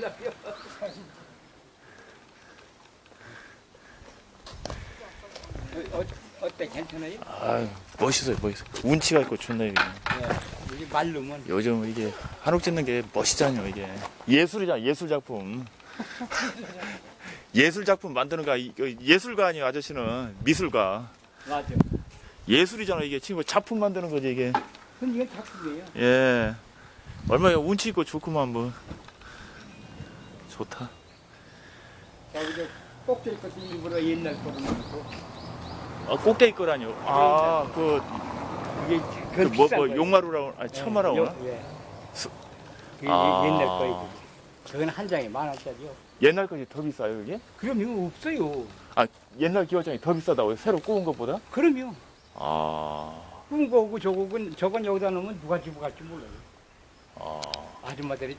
몰라요. 어, 어, 어때 괜찮아요? 아 멋있어요 멋있어 운치가 있고 좋네 이게 네. 우리 말르면 요즘 이게 한옥 짓는 게 멋있잖아요 이게 예술이잖아 예술 작품 예술 작품 만드는 거 이- 이 예술가 아니에요 아저씨는 미술가 맞아. 예술이잖아 이게 지금 작품 만드는 거지 이게 근데 이건 작품이에요. 예 얼마나 운치 있고 좋구만 뭐 좋다 여기 저 꼭대기 것도 일부러 옛날 거로 넣고 아 꼭대기 거라뇨 아 그 이게 그 그건 뭐, 비싼 뭐 거예요. 용마루라고 아니 처마라고 요- 하나? 예. 수- 그게 아. 옛날 거예요. 저건 한 장에 만 원짜리요. 옛날 것이 더 비싸요 이게? 그럼요 없어요. 아 옛날 기와장이 더 비싸다고요? 새로 구운 것보다? 그럼요. 아, 그런 거고 저거는 저건 여기다 놓으면 누가 집어 갈지 몰라요. 아. 아줌마들이